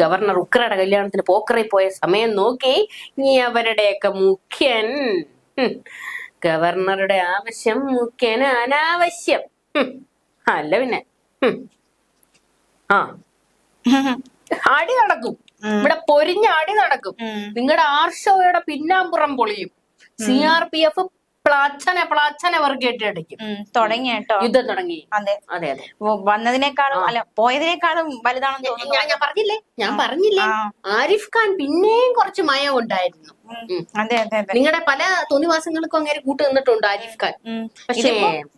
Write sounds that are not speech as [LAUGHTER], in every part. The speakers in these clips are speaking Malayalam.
ഗവർണർ ഉക്രയുടെ കല്യാണത്തിന് പോക്കറിൽ പോയ സമയം നോക്കി ഇനി അവരുടെയൊക്കെ മുഖ്യൻ ഗവർണറുടെ ആവശ്യം മുഖ്യന് അനാവശ്യം. അല്ല പിന്നെ ആ. അടി നടക്കും. ഇവിടെ പൊരിഞ്ഞ അടി നടക്കും. നിങ്ങളുടെ ആർഷോയുടെ പിന്നാമ്പുറം പൊളിയും. സി ആർ പി എഫ് പ്ലാച്ചനെ പ്ലാച്ചനെ ഉം, തുടങ്ങി കേട്ടോ. യുദ്ധം തുടങ്ങി. അതെ. അതെ അതെ. വന്നതിനേക്കാളും അല്ല പോയതിനേക്കാളും വലുതാണെന്ന് തോന്നുന്നു. ഞാൻ പറഞ്ഞില്ലേ? ഞാൻ പറഞ്ഞില്ലേ? ആരിഫ് ഖാൻ പിന്നെയും കുറച്ച് മയം ഉണ്ടായിരുന്നു അതെ അതെ നിങ്ങളുടെ പല തോന്നിവാസങ്ങൾക്കും അങ്ങനെ കൂട്ട് നിന്നിട്ടുണ്ട് ആരിഫ് ഖാൻ. പക്ഷേ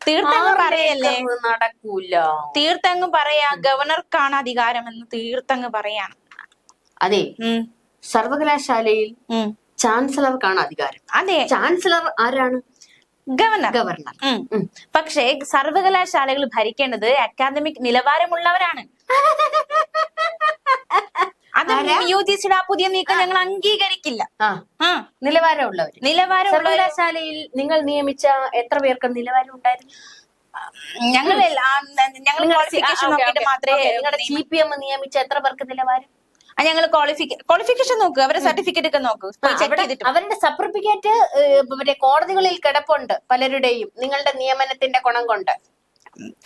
തീർത്തങ്ങ് പറയല്ലേ? നടക്കൂല. തീർത്തങ്ങ് പറയാ ഗവർണർക്കാണ് അധികാരം എന്ന് തീർത്തങ്ങ് പറയാണ് അതെ. സർവകലാശാലയിൽ ചാൻസലർക്കാണ് അധികാരം. അതെ. ചാൻസലർ ആരാണ്? ഗവർണർ. ഗവർണർ. പക്ഷേ സർവകലാശാലകൾ ഭരിക്കേണ്ടത് അക്കാദമിക് നിലവാരമുള്ളവരാണ്. അത് യു ജി സിയുടെ ആ പുതിയ നീക്കം ഞങ്ങൾ അംഗീകരിക്കില്ല. നിലവാരമുള്ളവർ ആ. സർവകലാശാലയിൽ നിങ്ങൾ നിയമിച്ച എത്ര പേർക്ക് നിലവാരം ഉണ്ടായിരുന്നു ഞങ്ങൾ ഞങ്ങൾ മാത്രമേ നിങ്ങളുടെ സി പി എം നിയമിച്ച എത്ര പേർക്ക് നിലവാരം? ഞങ്ങൾ ക്വാളിഫിക്കേഷൻ നോക്കുക അവരെ സർട്ടിഫിക്കറ്റ് ഒക്കെ നോക്ക്. അവരുടെ സർട്ടിഫിക്കറ്റ് മറ്റേ കോടതികളിൽ കിടപ്പുണ്ട് പലരുടെയും നിങ്ങളുടെ നിയമനത്തിന്റെ ഗുണം കൊണ്ട്.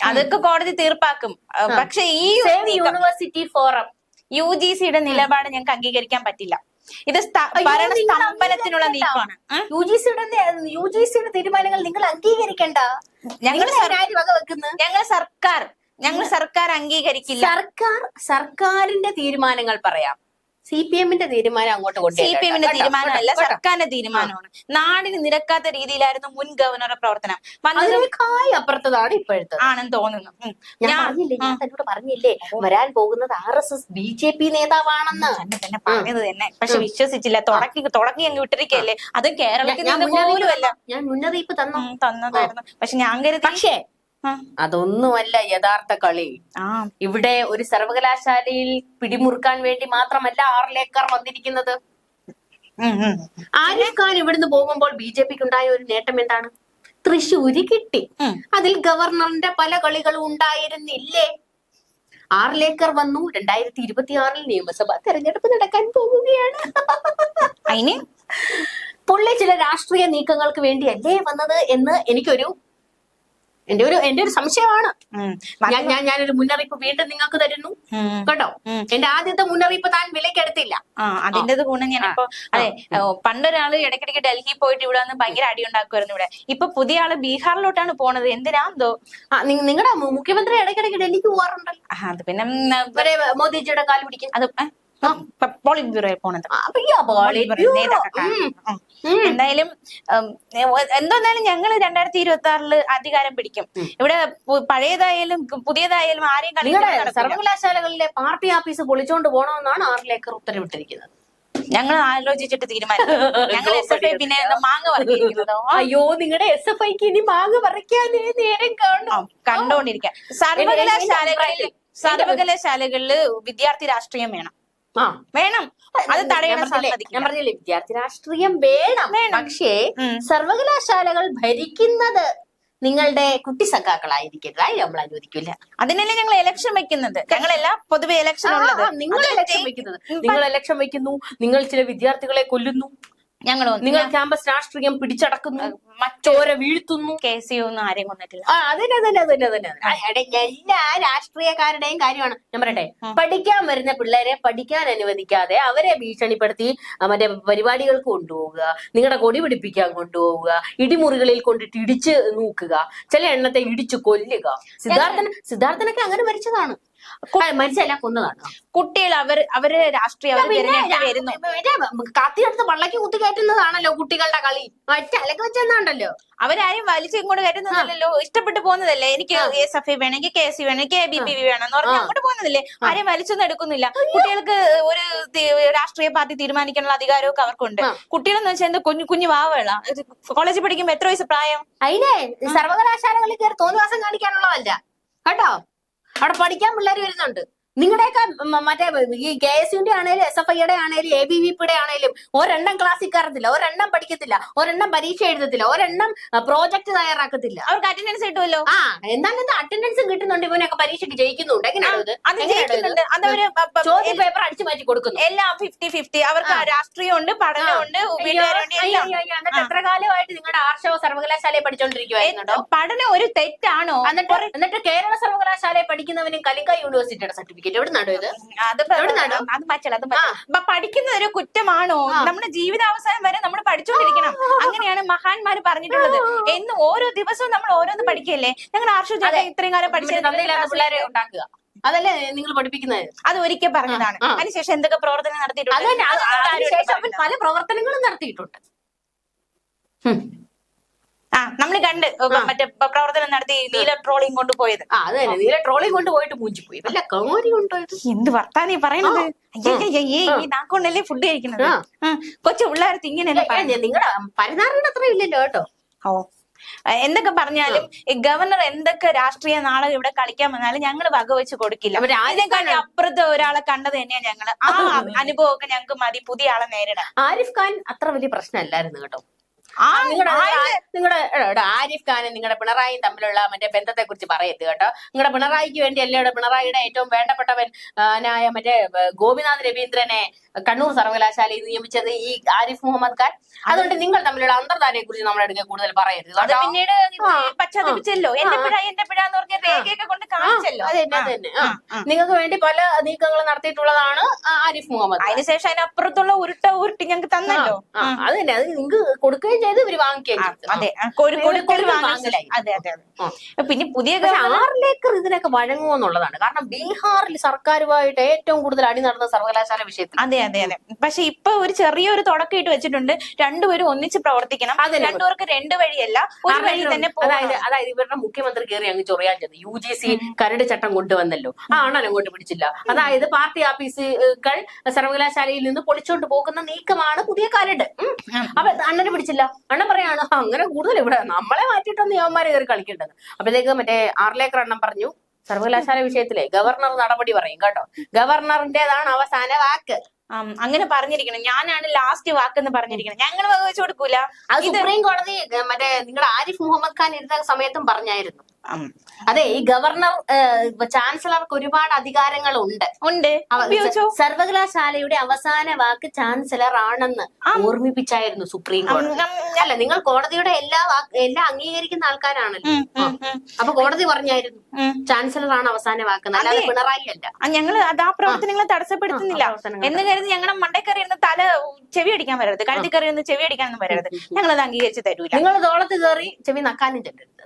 അതൊക്കെ കോടതി തീർപ്പാക്കും. പക്ഷെ ഈ യൂണിവേഴ്സിറ്റി ഫോറം യു ജി സിയുടെ നിലപാട് ഞങ്ങൾക്ക് അംഗീകരിക്കാൻ പറ്റില്ല. ഇത് സ്ഥ- നീക്കമാണ്? യു ജി സിയുടെ യു ജി സിയുടെ തീരുമാനങ്ങൾ നിങ്ങൾ അംഗീകരിക്കണ്ട. ഞങ്ങൾ ഞങ്ങൾ സർക്കാർ. ഞങ്ങൾ സർക്കാർ അംഗീകരിക്കില്ല. സർക്കാർ സർക്കാരിന്റെ തീരുമാനങ്ങൾ പറയാം. സി പി എമ്മിന്റെ തീരുമാനം അങ്ങോട്ട് സി കൊണ്ടുപോയി പി എമ്മിന്റെ തീരുമാനമല്ല സർക്കാരിന്റെ തീരുമാനമാണ്. നാടിന് നിരക്കാത്ത രീതിയിലായിരുന്നു മുൻ ഗവർണറുടെ പ്രവർത്തനം. വന്നത് അതിനേക്കായി അപ്പുറത്തതാണ് ഇപ്പോഴത്തെ. ആണെന്ന് തോന്നുന്നു. ഞാൻ പറഞ്ഞില്ലേ ഞാൻ തന്നോട് പറഞ്ഞില്ലേ വരാൻ പോകുന്നത് R S S B J P നേതാവാണെന്ന്. തന്നെ പറഞ്ഞത് തന്നെ. പക്ഷെ വിശ്വസിച്ചില്ല തുടക്കി തുടക്കി അങ്ങ് വിട്ടിരിക്കല്ലേ അത് കേരളത്തിൽ പോലും അല്ല. ഞാൻ മുന്നറിയിപ്പ് തന്നു. തന്നതായിരുന്നു. പക്ഷെ ഞാൻ കരുതി പക്ഷേ അതൊന്നുമല്ല യഥാർത്ഥ കളി. ഇവിടെ ഒരു സർവകലാശാലയിൽ പിടിമുറുക്കാൻ വേണ്ടി മാത്രമല്ല ആറിലേക്കാർ വന്നിരിക്കുന്നത്. ആരേക്കാൻ ഉം. ആരിഫ് ഖാൻ ഇവിടുന്ന് പോകുമ്പോൾ ബി ജെ പിക്ക് ഉണ്ടായ ഒരു നേട്ടം എന്താണ്? തൃശ്ശൂര് കിട്ടി. അതിൽ ഗവർണറിന്റെ പല കളികളും ഉണ്ടായിരുന്നില്ലേ? ആറിലേക്കർ വന്നു. രണ്ടായിരത്തി ഇരുപത്തി ആറിൽ നിയമസഭാ തെരഞ്ഞെടുപ്പ് നടക്കാൻ പോകുകയാണ് അതിന് പുള്ളി ചില രാഷ്ട്രീയ നീക്കങ്ങൾക്ക് വേണ്ടിയല്ലേ വന്നത് എന്ന് എനിക്കൊരു എന്റെ ഒരു എന്റെ ഒരു സംശയമാണ്. ഞാൻ ഞാൻ ഞാനൊരു മുന്നറിയിപ്പ് വീണ്ടും നിങ്ങൾക്ക് തരുന്നു. കേട്ടോ. എന്റെ ആദ്യത്തെ മുന്നറിയിപ്പ് താൻ വിലക്കെടുത്തില്ല ആ ഗുണം ഞാൻ ഇപ്പൊ അതെ പണ്ടൊരാൾ പണ്ടൊരാൾ ഇടയ്ക്കിടയ്ക്ക് ഡൽഹി പോയിട്ട് ഇവിടെ വന്ന് ഭയങ്കര അടി ഉണ്ടാക്കുമായിരുന്നു ഇവിടെ. ഇപ്പൊ പുതിയ ആൾ ബീഹാറിലോട്ടാണ് പോണത്. എന്തിനാന്തോ നിങ്ങളുടെ മുഖ്യമന്ത്രി ഇടയ്ക്കിടയ്ക്ക് ഡൽഹിക്ക് പോവാറുണ്ടല്ലോ. അത് പിന്നെ മോദിജിയുടെ കാൽ പിടിക്കും. അത് പോളിറ്റ് ബ്യൂറോയിൽ പോണത്. എന്തായാലും എന്തായാലും ഞങ്ങൾ രണ്ടായിരത്തി ഇരുപത്തി ആറിൽ അധികാരം പിടിക്കും. ഇവിടെ പഴയതായാലും പുതിയതായാലും ആരെയും സർവകലാശാലകളിലെ പാർട്ടി ഓഫീസ് പൊളിച്ചോണ്ട് പോകണമെന്നാണ് ആറിലേക്കർ ഉത്തരവിട്ടിരിക്കുന്നത്? ഞങ്ങൾ ആലോചിച്ചിട്ട് തീരുമാനിച്ചു. [LAUGHS] ഞങ്ങൾ എസ് എഫ് ഐ പിന്നെ മാങ്ങ അയ്യോ നിങ്ങളുടെ എസ് എഫ് ഐക്ക് ഇനി മാങ്ങ പറിക്കാനേ നേരം കണ്ടോണ്ടിരിക്കാം. സർവകലാശാലകളിൽ സർവകലാശാലകളിൽ വിദ്യാർത്ഥി രാഷ്ട്രീയം വേണം. വേണം. അത് തടയണം ഞാൻ പറഞ്ഞില്ലേ വിദ്യാർത്ഥി രാഷ്ട്രീയം വേണം. പക്ഷേ സർവകലാശാലകൾ ഭരിക്കുന്നത് നിങ്ങളുടെ കുട്ടി സഖാക്കളായിരിക്കരുത് അത് നമ്മൾ അനുവദിക്കില്ല അതിനല്ലേ ഞങ്ങൾ ഇലക്ഷൻ വെക്കുന്നത്? ഞങ്ങളെല്ലാം പൊതുവെ ഇലക്ഷൻ നിങ്ങൾ ഇലക്ഷൻ വെക്കുന്നത്. നിങ്ങൾ ഇലക്ഷൻ വെക്കുന്നു. നിങ്ങൾ ചില വിദ്യാർത്ഥികളെ കൊല്ലുന്നു. ഞങ്ങൾ നിങ്ങൾ ക്യാമ്പസ് രാഷ്ട്രീയം പിടിച്ചടക്കുന്നു. മറ്റോരെ വീഴ്ത്തുന്നു. കെ സി ഒന്നും ആരെയും കൊന്നിട്ടില്ല. അതന്നെ അതന്നെ അതന്നെ അതന്നെ. എല്ലാ രാഷ്ട്രീയക്കാരുടെയും കാര്യമാണ്. ഞാൻ പറയട്ടെ പഠിക്കാൻ വരുന്ന പിള്ളേരെ പഠിക്കാൻ അനുവദിക്കാതെ അവരെ ഭീഷണിപ്പെടുത്തി മറ്റേ പരിപാടികൾക്ക് കൊണ്ടുപോവുക നിങ്ങളുടെ കൊടി പിടിപ്പിക്കാൻ കൊണ്ടുപോവുക ഇടിമുറികളിൽ കൊണ്ടിട്ട് ഇടിച്ച് നോക്കുക ചില എണ്ണത്തെ ഇടിച്ചു കൊല്ലുക. സിദ്ധാർത്ഥൻ സിദ്ധാർത്ഥനൊക്കെ അങ്ങനെ മരിച്ചതാണ്. മരിച്ചല്ല കൊന്നതാണ്. കുട്ടികൾ അവർ അവർ രാഷ്ട്രീയം അവർ തിരഞ്ഞെടുത്ത് വരുന്നു. കത്തിയെടുത്ത് വള്ളക്ക് കുത്തി കയറ്റുന്നതാണല്ലോ കുട്ടികളുടെ കളി. മറ്റേ അലക്ക് വെച്ചെന്നാണ്ടല്ലോ. അവരാരും വലിച്ചു ഇങ്ങോട്ട് കയറ്റുന്നതല്ലോ ഇഷ്ടപ്പെട്ട് പോകുന്നതല്ലേ? എനിക്ക് എസ് എഫ് ഐ വേണമെങ്കിൽ കെ സി വേണമെങ്കിൽ കെ ബി പി വി വേണം എന്ന് പറഞ്ഞാൽ അങ്ങോട്ട് പോകുന്നതല്ലേ? ആരെയും വലിച്ചൊന്നും എടുക്കുന്നില്ല. കുട്ടികൾക്ക് ഒരു രാഷ്ട്രീയ പാർട്ടി തീരുമാനിക്കാനുള്ള അധികാരമൊക്കെ അവർക്കുണ്ട്. കുട്ടികളെന്ന് വെച്ചാൽ എന്താ കുഞ്ഞു കുഞ്ഞു വാവകളാ? കോളേജിൽ പഠിക്കുമ്പോ എത്ര വയസ്സ് പ്രായം? അതിനെ സർവകലാശാലകളിൽ കയറി തോന്നിവാസം കാണിക്കാനുള്ളതല്ല. കേട്ടോ? അവിടെ പഠിക്കാൻ പിള്ളേർ വരുന്നുണ്ട്. നിങ്ങളുടെയൊക്കെ മറ്റേ ഈ കെ എസ് യുന്റെ ആണേലും എസ് എഫ് ഐയുടെ ആണേലും എ ബി വി പിയുടെ ആണേലും ഒരെണ്ണം ക്ലാസ്സിൽ കയറത്തില്ല ഒരെണ്ണം പഠിക്കത്തില്ല ഒരെണ്ണം പരീക്ഷ എഴുതത്തില്ല ഒരെണ്ണം പ്രോജക്ട് തയ്യാറാക്കത്തില്ല. അവർക്ക് അറ്റൻഡൻസ് കിട്ടുമല്ലോ ആ എന്നാലും എന്താ അറ്റൻഡൻസും കിട്ടുന്നുണ്ട് ഇവനൊക്കെ പരീക്ഷയ്ക്ക് ജയിക്കുന്നുണ്ട്. എങ്ങനെയാണോ ചോദ്യ പേപ്പർ അടിച്ചു മാറ്റി കൊടുക്കുന്നു. എല്ലാം ഫിഫ്റ്റി ഫിഫ്റ്റി അവർക്ക് രാഷ്ട്രീയമുണ്ട് പഠനമുണ്ട് എന്നിട്ട് എത്ര കാലമായിട്ട് നിങ്ങളുടെ ആർഷവ സർവകലാശാലയിൽ പഠിച്ചോണ്ടിരിക്കുവായിരുന്നുണ്ടോ? പഠനം ഒരു തെറ്റാണോ? എന്നിട്ട് കേരള സർവകലാശാലയിൽ പഠിക്കുന്നവനും കലിക്ക യൂണിവേഴ്സിറ്റിയുടെ സർട്ടിഫിക്കറ്റ് എവിടെ നടും ഇത്? അത് പ- എവിടുന്നാണ്? അത് പറ്റില്ല അത് പറ്റില്ല. പഠിക്കുന്നത് ഒരു കുറ്റമാണോ? നമ്മുടെ ജീവിതാവസാനം വരെ നമ്മൾ പഠിച്ചുകൊണ്ടിരിക്കണം അങ്ങനെയാണ് മഹാന്മാര് പറഞ്ഞിട്ടുള്ളത്. എന്ന് ഓരോ ദിവസവും നമ്മൾ ഓരോന്ന് പഠിക്കല്ലേ ഞങ്ങൾ ആർഷു ചേട്ടൻ ഇത്രയും കാലം പഠിച്ചത് ഉണ്ടാക്കുക. അതല്ലേ നിങ്ങൾ പഠിപ്പിക്കുന്നത്? അത് ഒരിക്കൽ പറഞ്ഞതാണ്. അതിനുശേഷം എന്തൊക്കെ പ്രവർത്തനം നടത്തിയിട്ടുണ്ട്? പല പ്രവർത്തനങ്ങളും നടത്തിയിട്ടുണ്ട്. ആ നമ്മൾ കണ്ട് മറ്റേ പ്രവർത്തനം നടത്തി നീല ട്രോളിങ് കൊണ്ടുപോയത്. ആ അത് തന്നെ. നീല കൊണ്ട് പോയിട്ട് മൂഞ്ചി പോയി വല്ല കാര്യം കൊണ്ടുപോയത് എന്ത് വർത്താനീ പറയണത്? അയ്യേ ഈ നാക്കൊണ്ടല്ലേ ഫുഡ് കഴിക്കുന്നത് കൊച്ചു പിള്ളേർ ഇങ്ങനെയല്ലേ? നിങ്ങളുടെ അത്ര ഇല്ലല്ലോ കേട്ടോ. ഓ. എന്തൊക്കെ പറഞ്ഞാലും ഗവർണർ എന്തൊക്കെ രാഷ്ട്രീയ നാടകം ഇവിടെ കളിക്കാൻ വന്നാലും ഞങ്ങൾ വകവെച്ച് കൊടുക്കില്ല. അവർ അപ്പുറത്തെ ഒരാളെ കണ്ടത് തന്നെയാ ഞങ്ങൾ. ആ അനുഭവമൊക്കെ ഞങ്ങൾക്ക് മതി. പുതിയ ആളെ നേരിടാം ആരിഫ് ഖാൻ അത്ര വലിയ പ്രശ്നമല്ലായിരുന്നു കേട്ടോ. നിങ്ങളുടെ ആരിഫ് ഖാനും നിങ്ങളുടെ പിണറായിയും തമ്മിലുള്ള മറ്റേ ബന്ധത്തെ കുറിച്ച് പറയരുത് കേട്ടോ. നിങ്ങളുടെ പിണറായിക്ക് വേണ്ടി അല്ലേ പിണറായിയുടെ ഏറ്റവും വേണ്ടപ്പെട്ടവൻ വേണ്ടപ്പെട്ടവനായ മറ്റേ ഗോപിനാഥ് രവീന്ദ്രനെ കണ്ണൂർ സർവകലാശാലയിൽ നിയമിച്ചത് ഈ ആരിഫ് മുഹമ്മദ് ഖാൻ. അതുകൊണ്ട് നിങ്ങൾ തമ്മിലുള്ള അന്തർധാരയെ കുറിച്ച് നമ്മൾ അടുക്ക കൂടുതൽ പറയരുത് അത് പിന്നീട് എന്റെ പിഴ എന്റെ പിഴ എന്ന് പറഞ്ഞ രേഖയൊക്കെ കൊണ്ട് കാണിച്ചല്ലോ. തന്നെ. നിങ്ങൾക്ക് വേണ്ടി പല നീക്കങ്ങൾ നടത്തിയിട്ടുള്ളതാണ് ആരിഫ് മുഹമ്മദ്. അതിനുശേഷം അതിനപ്പുറത്തുള്ള ഉരുട്ട ഉരുട്ടി ഞങ്ങൾക്ക് തന്നല്ലോ. അത് തന്നെ. അത് നിങ്ങൾക്ക് കൊടുക്കുകയും ചെയ്ത് ഇവർ വാങ്ങിക്കുകയും പിന്നെ പുതിയ ആറിലേക്ക് ഇതിനൊക്കെ വഴങ്ങുമോ എന്നുള്ളതാണ്. കാരണം ബീഹാറിൽ സർക്കാരുമായിട്ട് ഏറ്റവും കൂടുതൽ അടി നടന്ന സർവകലാശാല വിഷയത്തിൽ അതെ അതെ അതെ. പക്ഷെ ഇപ്പൊ ഒരു ചെറിയൊരു തുടക്കം ഇട്ട് വെച്ചിട്ടുണ്ട്. രണ്ടുപേരും ഒന്നിച്ച് പ്രവർത്തിക്കണം. രണ്ടുപേർക്ക് രണ്ട് വഴിയല്ല. ഒരു വഴി തന്നെ അതായത് അതായത് ഇവരുടെ മുഖ്യമന്ത്രി കയറി അങ്ങ് ചൊറിയാൻ ചെന്നു. യു ജി സി കരട് ചട്ടം കൊണ്ടുവന്നല്ലോ. ആ അണ്ണൻ അങ്ങോട്ട് പിടിച്ചില്ല. അതായത് പാർട്ടി ഓഫീസുകൾ സർവകലാശാലയിൽ നിന്ന് പൊളിച്ചോണ്ട് പോകുന്ന നീക്കമാണ് പുതിയ കരട്. അപ്പൊ അണ്ണന് പിടിച്ചില്ല. അണ്ണൻ പറയാണ് അങ്ങനെ കൂടുതൽ ഇവിടെ നമ്മളെ മാറ്റിയിട്ടൊന്നും യവന്മാരെ കയറി കളിക്കേണ്ടത്. അപ്പോഴത്തേക്ക് മറ്റേ ആറിലേക്കർ അണ്ണൻ പറഞ്ഞു സർവകലാശാല വിഷയത്തിലെ ഗവർണർ നടപടി പറയും കേട്ടോ. ഗവർണറിന്റേതാണ് അവസാന വാക്ക്. അങ്ങനെ പറഞ്ഞിരിക്കണം. ഞാനാണ് ലാസ്റ്റ് വാക്ക് എന്ന് പറഞ്ഞിരിക്കണം. ഞങ്ങൾ വകവെച്ചു കൊടുക്കൂല? അത് സുപ്രീം കോടതി മറ്റേ നിങ്ങളുടെ ആരിഫ് മുഹമ്മദ് ഖാൻ ഇരുന്ന സമയത്തും പറഞ്ഞായിരുന്നു. അതെ ഈ ഗവർണർ ചാൻസലർക്ക് ഒരുപാട് അധികാരങ്ങൾ ഉണ്ട്. ഉണ്ട് സർവകലാശാലയുടെ അവസാന വാക്ക് ചാൻസലർ ആണെന്ന് ഓർമ്മിപ്പിച്ചായിരുന്നു സുപ്രീം കോടതി. അല്ല നിങ്ങൾ കോടതിയുടെ എല്ലാ വാക്ക് എല്ലാം അംഗീകരിക്കുന്ന ആൾക്കാരാണല്ലോ. അപ്പൊ കോടതി പറഞ്ഞായിരുന്നു ചാൻസലർ ആണ് അവസാന വാക്ക് അല്ലാതെ പിണറായി അല്ല ഞങ്ങൾ ഞങ്ങൾ അത് ആ പ്രവർത്തനങ്ങളെ തടസ്സപ്പെടുത്തുന്നില്ല. പ്രവർത്തനങ്ങൾ എന്ന് കരുതി ഞങ്ങളുടെ മണ്ടക്കറി ഇരുന്ന് തല ചെവി അടിക്കാൻ വരരുത് കഴുത്തി കറി ഒന്ന് ചെവി അടിക്കാനൊന്നും വരരുത്. ഞങ്ങൾ അത് അംഗീകരിച്ച് തരൂല. നിങ്ങൾ തോളത്ത് കയറി ചെവി നക്കാനും ചെല്ലരുത്.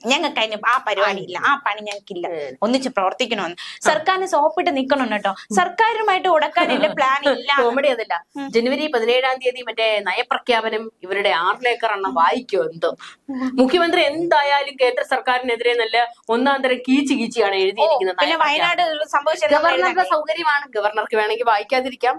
ഞങ്ങൾക്ക് അതിന് ആ പരിപാടി ഇല്ല. ആ പണി ഞങ്ങൾക്കില്ല. ഒന്നിച്ച് പ്രവർത്തിക്കണമെന്ന്. സർക്കാരിന് സോപ്പിട്ട് നിക്കണം കേട്ടോ. സർക്കാരുമായിട്ട് ഉടക്കാനുള്ള പ്ലാൻ [LAUGHS] ഇല്ല. കോമഡി അതില്ല ജനുവരി പതിനേഴാം തീയതി മറ്റേ നയപ്രഖ്യാപനം ഇവരുടെ ആറിലേക്കർ എണ്ണം വായിക്കോ എന്തോ? മുഖ്യമന്ത്രി എന്തായാലും കേന്ദ്ര സർക്കാരിനെതിരെ നല്ല ഒന്നാം തരം കീച്ച് കീച്ചിയാണ് എഴുതിയിരിക്കുന്നത് പിന്നെ വയനാട് സംഭവിച്ചത് ഗവർണറുടെ സൗകര്യമാണ്. ഗവർണർക്ക് വേണമെങ്കിൽ വായിക്കാതിരിക്കാം.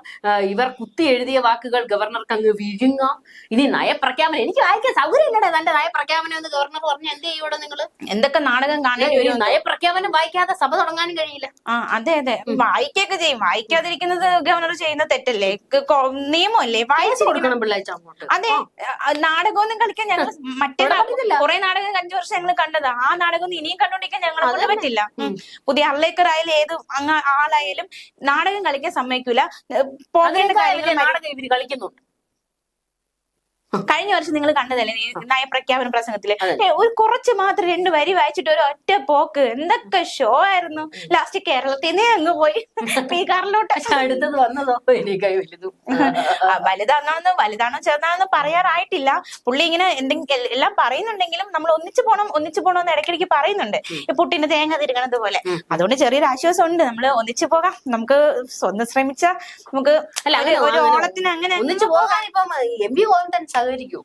ഇവർ കുത്തി എഴുതിയ വാക്കുകൾ ഗവർണർക്ക് അങ്ങ് വിഴുങ്ങാം. ഇനി നയപ്രഖ്യാപനം എനിക്ക് വായിക്കാൻ സൗകര്യം ഇല്ലടേ തന്റെ നയപ്രഖ്യാപനം എന്ന് ഗവർണർ പറഞ്ഞ എന്ത് ചെയ്യൂടെ നിങ്ങൾ? എന്തൊക്കെ നാടകം കാണേണ്ടി ഒരു വരും നയപ്രഖ്യാപനം വായിക്കാതെ സഭ തുടങ്ങാനും കഴിയില്ല. ആ അതെ അതെ. വായിക്കൊക്കെ ചെയ്യും. വായിക്കാതിരിക്കുന്നത് ഗവർണർ ചെയ്യുന്ന തെറ്റല്ലേ? ക- കൊ- നിയമമല്ലേ? വായിച്ചു കൊടുക്കണം പിള്ളേച്ച അങ്ങോട്ട് അതെ നാടകമൊന്നും കളിക്കാൻ ഞങ്ങൾ [LAUGHS] മറ്റേ. കുറെ നാടകം അഞ്ചു വർഷം ഞങ്ങൾ കണ്ടതാ. ആ നാടകം ഒന്നും ഇനിയും കണ്ടോണ്ടിരിക്കാൻ ഞങ്ങളെ കൊണ്ട് പറ്റില്ല. ഉം. പുതിയ അർലേക്കർ ആയാലും ഏത് അങ്ങ ആളായാലും നാടകം കളിക്കാൻ സമ്മതിക്കൂല. പോകേണ്ട അതിനേക്കാൾ കാര്യങ്ങൾ വലിയ നാടകം ഇവർ കളിക്കുന്നുണ്ട്. കഴിഞ്ഞ വർഷം നിങ്ങൾ കണ്ടതല്ലേ? നയപ്രഖ്യാപന പ്രസംഗത്തിൽ. ഒരു കുറച്ച് മാത്രം രണ്ട് വരി വായിച്ചിട്ട് ഒരു ഒറ്റ പോക്ക്. എന്തൊക്കെ ഷോ ആയിരുന്നു? ലാസ്റ്റ് കേരളത്തിൽ നിന്നേ അങ്ങ് പോയി. ബീഹാറിലോട്ട് അടുത്തത് വന്നതോ? എനിക്കായി വലുതും ആ, വലുതാണെന്ന് വലുതാണോ ചെറുതാണെന്ന് പറയാറായിട്ടില്ല. പുള്ളി ഇങ്ങനെ എന്തെങ്കിലും എല്ലാം പറയുന്നുണ്ടെങ്കിലും നമ്മൾ ഒന്നിച്ചു പോണം ഒന്നിച്ചു പോണം എന്ന് ഇടയ്ക്കിടയ്ക്ക് പറയുന്നുണ്ട്. ഈ പുട്ടിന് തേങ്ങ തിരുകണത് പോലെ. അതുകൊണ്ട് ചെറിയൊരു ആശ്വാസം ഉണ്ട് നമ്മൾ ഒന്നിച്ചു പോകാം. നമുക്ക് സ്വന്തം ശ്രമിച്ച നമുക്ക് അല്ല, ഒരു- ഓണത്തിന് അങ്ങനെ ഒന്നിച്ചു പോകാൻ ഇപ്പം എം പി ഗോവിന്ദൻ സഹകരിക്കൂ.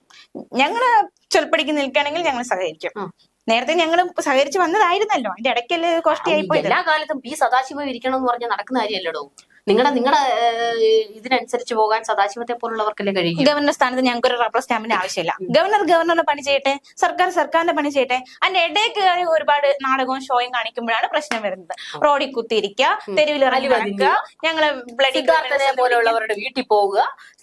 ഞങ്ങൾ ചൊൽപ്പടിക്ക് നിൽക്കുകയാണെങ്കിൽ ഞങ്ങൾ സഹകരിക്കും. നേരത്തെ ഞങ്ങൾ സഹകരിച്ച് വന്നതായിരുന്നല്ലോ. അതിന്റെ ഇടയ്ക്കല്ലേ കോഷ്ടിയായി പോയി എല്ലാ കാലത്തും പി സദാശിവം ഇരിക്കണം എന്ന് പറഞ്ഞാൽ നടക്കുന്ന കാര്യമല്ലടോ. നിങ്ങളുടെ നിങ്ങളുടെ ഇതിനനുസരിച്ച് പോകാൻ സദാശിവത്തെ പോലുള്ളവർക്കല്ലേ കഴിയും. ഗവർണർ സ്ഥാനത്ത് ഞങ്ങൾക്ക് ഒരു റബ്ബർ സ്റ്റാമ്പിന് ആവശ്യമില്ല. ഗവർണർ ഗവർണറുടെ പണി ചെയ്യട്ടെ. സർക്കാർ സർക്കാരിന്റെ പണി ചെയ്യട്ടെ. അതിന്റെ ഇടയിൽ കയറി ഒരുപാട് നാടകവും ഷോയും കാണിക്കുമ്പോഴാണ് പ്രശ്നം വരുന്നത്. റോഡിൽ കുത്തിയിരിക്കുക തെരുവിൽ ഇറങ്ങി ഞങ്ങളെ പോലുള്ളവരുടെ വീട്ടിൽ പോവുക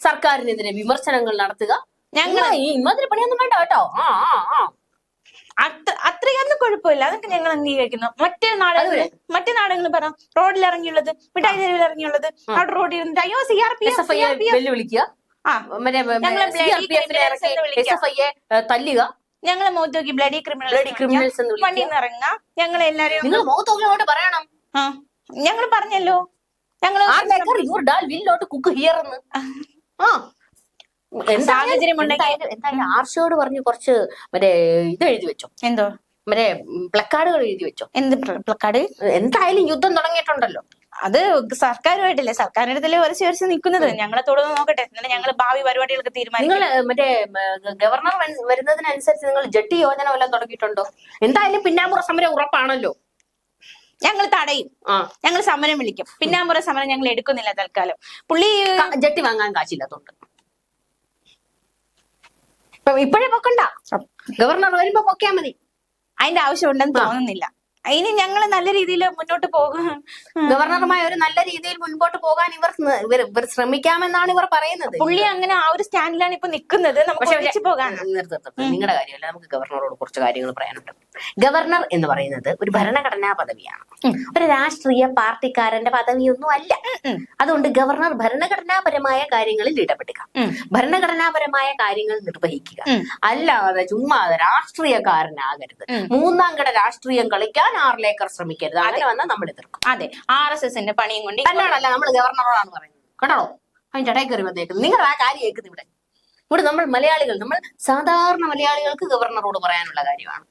സർക്കാരിനെതിരെ വിമർശനങ്ങൾ നടത്തുക ഞങ്ങൾ ഞങ്ങൾ ഈ ഇമാതിരി പണിയൊന്നും വേണ്ട കേട്ടോ. ആ ആ ആ. അത്ര അത്രയൊന്നും കുഴപ്പമില്ല. അതൊക്കെ ഞങ്ങൾ അംഗീകരിക്കുന്നു. മറ്റേ നാടകങ്ങൾ മറ്റേ നാടകങ്ങൾ പറ. റോഡിൽ ഇറങ്ങിയുള്ളത് മിഠായി തെരുവിൽ ഇറങ്ങിയുള്ളത് അവിടെ റോഡിൽ ഇരുന്നിട്ട് അയ്യോ സി ആർ പി ഞങ്ങളെ വിളിക്കുക. തല്ലുക. ഞങ്ങളെ മുഖത്ത് നോക്കി ബ്ലഡി ബ്ലഡി ക്രിമിനൽ ക്രിമിനൽസ് വണ്ടിയിൽ നിന്ന് ഇറങ്ങുക. ഞങ്ങൾ എല്ലാരെയും നിങ്ങൾ മുഖത്തോക്കിനോട്ട് പറയണം. ആ. ഞങ്ങൾ പറഞ്ഞല്ലോ. ഞങ്ങൾ വിൽ കുക്ക് ഹിയർ എന്ന്. ആ. സാഹചര്യം ഉണ്ടെങ്കിൽ- എന്തായാലും ആർഷയോട് പറഞ്ഞ് കുറച്ച് മറ്റേ ഇത് എഴുതി വെച്ചോ. എന്തോ? മറ്റേ പ്ലക്കാർഡുകൾ എഴുതി വെച്ചോ. എന്ത് പ്ലക്കാർഡ്? എന്തായാലും യുദ്ധം തുടങ്ങിയിട്ടുണ്ടല്ലോ. അത് സർക്കാരുമായിട്ടല്ലേ? സർക്കാരിന്റെ അടുത്തല്ലേ വരച്ച് വരച്ച് നിൽക്കുന്നത്. ഞങ്ങളെ തുടർന്ന് നോക്കട്ടെ. എന്നിട്ട് ഞങ്ങൾ ഭാവി പരിപാടികളൊക്കെ തീരുമാനിക്കും നിങ്ങൾ മറ്റേ ഗവർണർ വരുന്നതിനനുസരിച്ച് നിങ്ങൾ ജട്ടി യോജന വല്ലതും തുടങ്ങിയിട്ടുണ്ടോ? എന്തായാലും പിന്നാമ്പുറ സമരം ഉറപ്പാണല്ലോ. ഞങ്ങൾ തടയും. ആ. ഞങ്ങൾ സമരം വിളിക്കും. പിന്നാമ്പുറ സമരം ഞങ്ങൾ എടുക്കുന്നില്ല തൽക്കാലം. പുള്ളി ജെട്ടി വാങ്ങാൻ കാശില്ലാത്തോണ്ട്. ഇപ്പോഴേ പൊക്കണ്ട. ഗവർണർ വരുമ്പോ പൊക്കിയാ മതി. അതിന്റെ ആവശ്യം ഉണ്ടെന്ന് തോന്നുന്നില്ല. അതിന് ഞങ്ങൾ നല്ല രീതിയിൽ മുന്നോട്ട് പോകും. ഗവർണറുമായി ഒരു നല്ല രീതിയിൽ മുൻപോട്ട് പോകാൻ ഇവർ ഇവർ- ശ്രമിക്കാമെന്നാണ് ഇവർ പറയുന്നത്. പുള്ളി അങ്ങനെ ആ ഒരു സ്റ്റാൻഡിലാണ് ഇപ്പൊ നിൽക്കുന്നത്. നമുക്ക് പോകാൻ നിങ്ങളുടെ കാര്യമല്ല നമുക്ക് ഗവർണറോട് കുറച്ച് കാര്യങ്ങൾ പറയാനുണ്ട്. ഗവർണർ എന്ന് പറയുന്നത് ഒരു ഭരണഘടനാ പദവിയാണ്. ഒരു രാഷ്ട്രീയ പാർട്ടിക്കാരന്റെ പദവിയൊന്നും അല്ല. അതുകൊണ്ട് ഗവർണർ ഭരണഘടനാപരമായ കാര്യങ്ങളിൽ ഇടപെടുക. ഭരണഘടനാപരമായ കാര്യങ്ങൾ നിർവഹിക്കുക. അല്ലാതെ ചുമ്മാതെ രാഷ്ട്രീയക്കാരനാകരുത്. മൂന്നാം കട രാഷ്ട്രീയം കളിക്കാൻ ആറിലേക്കർ ശ്രമിക്കരുത്. അങ്ങനെ വന്നാൽ നമ്മൾ എതിർക്കും. അതെ. ആർ എസ് എസിന്റെ പണിയും കൊണ്ട് അല്ലാണല്ല നമ്മൾ ഗവർണറോടാണ് പറയുന്നത്. കേട്ടോ? അതിന്റെ ഇടയിൽ കയറി വന്നേക്കുന്നത് നിങ്ങൾ ആ കാര്യം കേൾക്കുന്നത് ഇവിടെ. ഇവിടെ നമ്മൾ മലയാളികൾ നമ്മൾ സാധാരണ മലയാളികൾക്ക് ഗവർണറോട് പറയാനുള്ള കാര്യമാണ്.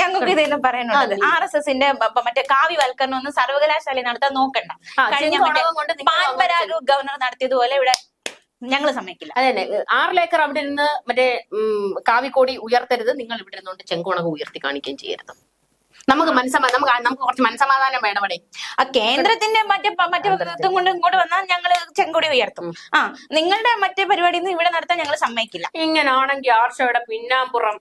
ഞങ്ങൾക്ക് ഇതെല്ലാം പറയാനുള്ളത്. ആർ എസ് എസിന്റെ മറ്റേ കാവ്യവൽക്കരണം ഒന്നും സർവകലാശാല നടത്താൻ നോക്കണ്ട. കഴിഞ്ഞ മറ്റേ പാൻപരാഗ് ഗവർണർ നടത്തിയതുപോലെ ഇവിടെ ഞങ്ങൾ സമ്മതിക്കില്ല. അതെ തന്നെ ആറിലേക്കർ അവിടെ നിന്ന് മറ്റേ കാവിക്കോടി ഉയർത്തരുത്. നിങ്ങൾ ഇവിടെ നിന്നുകൊണ്ട് ചെങ്കോണകം ഉയർത്തി കാണിക്കുകയും ചെയ്യരുത്. നമുക്ക് മനസ്സമാ നമുക്ക് നമുക്ക് കുറച്ച് മനസ്സമാധാനം വേണം അവിടെ. ആ കേന്ദ്രത്തിന്റെ മറ്റേ മറ്റേ ഇതും കൊണ്ട് ഇങ്ങോട്ട് വന്നാൽ ഞങ്ങൾ ചെങ്കൊടി ഉയർത്തും. ആ നിങ്ങളുടെ മറ്റേ പരിപാടി ഇവിടെ നടത്താൻ ഞങ്ങൾ സമ്മതിക്കില്ല. ഇങ്ങനാണെങ്കിൽ ആർഷയുടെ പിന്നാമ്പുറം.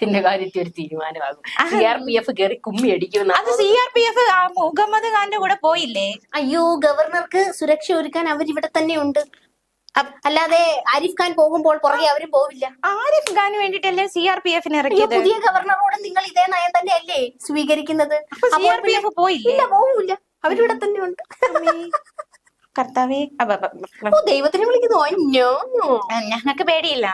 ത്തിന്റെ കാര്യത്തിൽ ഒരു തീരുമാനമാകും. സി ആർ പി എഫ് കയറി കുമ്മി അടിക്കുന്ന അത് C R P F Muhammad ഖാന്റെ കൂടെ പോയില്ലേ? അയ്യോ ഗവർണർക്ക് സുരക്ഷ ഒരുക്കാൻ അവരിവിടെ തന്നെ ഉണ്ട്. അല്ലാതെ ആരിഫ് ഖാൻ പോകുമ്പോൾ പുറകെ അവരും പോവില്ല. ആരിഫ് ഖാന് വേണ്ടിട്ടല്ലേ സി ആർ പി എഫിന് ഇറക്കിയത്? പുതിയ ഗവർണറോട് നിങ്ങൾ ഇതേ നയം തന്നെ അല്ലേ സ്വീകരിക്കുന്നത് സി ആർ പി എഫ് പോയില്ലേ? ഇല്ല പോവില്ല. അവരിവിടെ തന്നെ ഉണ്ട്. കർത്താവേ ദൈവത്തിനെ വിളിക്കുന്നു. ഞങ്ങൾക്ക് പേടിയില്ല.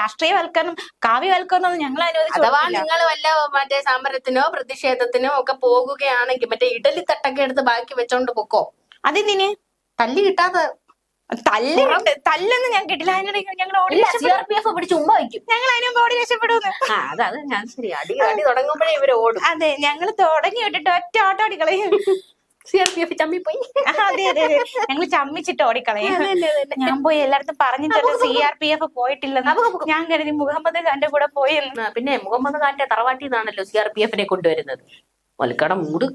രാഷ്ട്രീയവൽക്കരണം കാവ്യവൽക്കരണം ഞങ്ങൾ അനുവദിച്ചു അഥവാ നിങ്ങൾ വല്ല മറ്റേ സമരത്തിനോ പ്രതിഷേധത്തിനോ ഒക്കെ പോകുകയാണെങ്കിൽ മറ്റേ ഇഡലി തട്ടൊക്കെ എടുത്ത് ബാക്കി വെച്ചോണ്ട് പൊക്കോ? അതെന്തിന്? തല്ലി കിട്ടാതെ തല്ല് തല്ലെന്ന് ഞാൻ കേട്ടില്ല. അതിനിടയ്ക്ക് ഞങ്ങൾ ഓടി സി രക്ഷപ്പെടും. ആർ പി എഫ് പിടിച്ച് ഉമ്മ വയ്ക്കും. ഞങ്ങൾ ഓടി രക്ഷപ്പെടുന്നു. ആ അത് അത് ഞാൻ ശരി അടി അടി തുടങ്ങുമ്പോഴേ ഇവർ ഓടും. അതെ ഞങ്ങൾ തുടങ്ങി വിട്ടിട്ട് ഒറ്റ ഓട്ടം ഓടിക്കളയും. സി ആർ പി എഫ് ചമ്മിപ്പോയി. അതെ അതെ ഞങ്ങൾ ചമ്മിച്ചിട്ട് ഓടിക്കളയും. ഞാൻ പോയി എല്ലായിടത്തും പറഞ്ഞിട്ടുണ്ട് സി ആർ പി എഫ് പോയിട്ടില്ലെന്ന്. ഞാൻ കരുതി മുഹമ്മദ് ഖാന്റെ കൂടെ പോയി പിന്നെ മുഹമ്മദ് ഖാന്റെ തറവാട്ടിൽ നിന്നാണല്ലോ സി ആർ പി എഫിനെ കൊണ്ടുവരുന്നത്. വൽക്കട മൂട്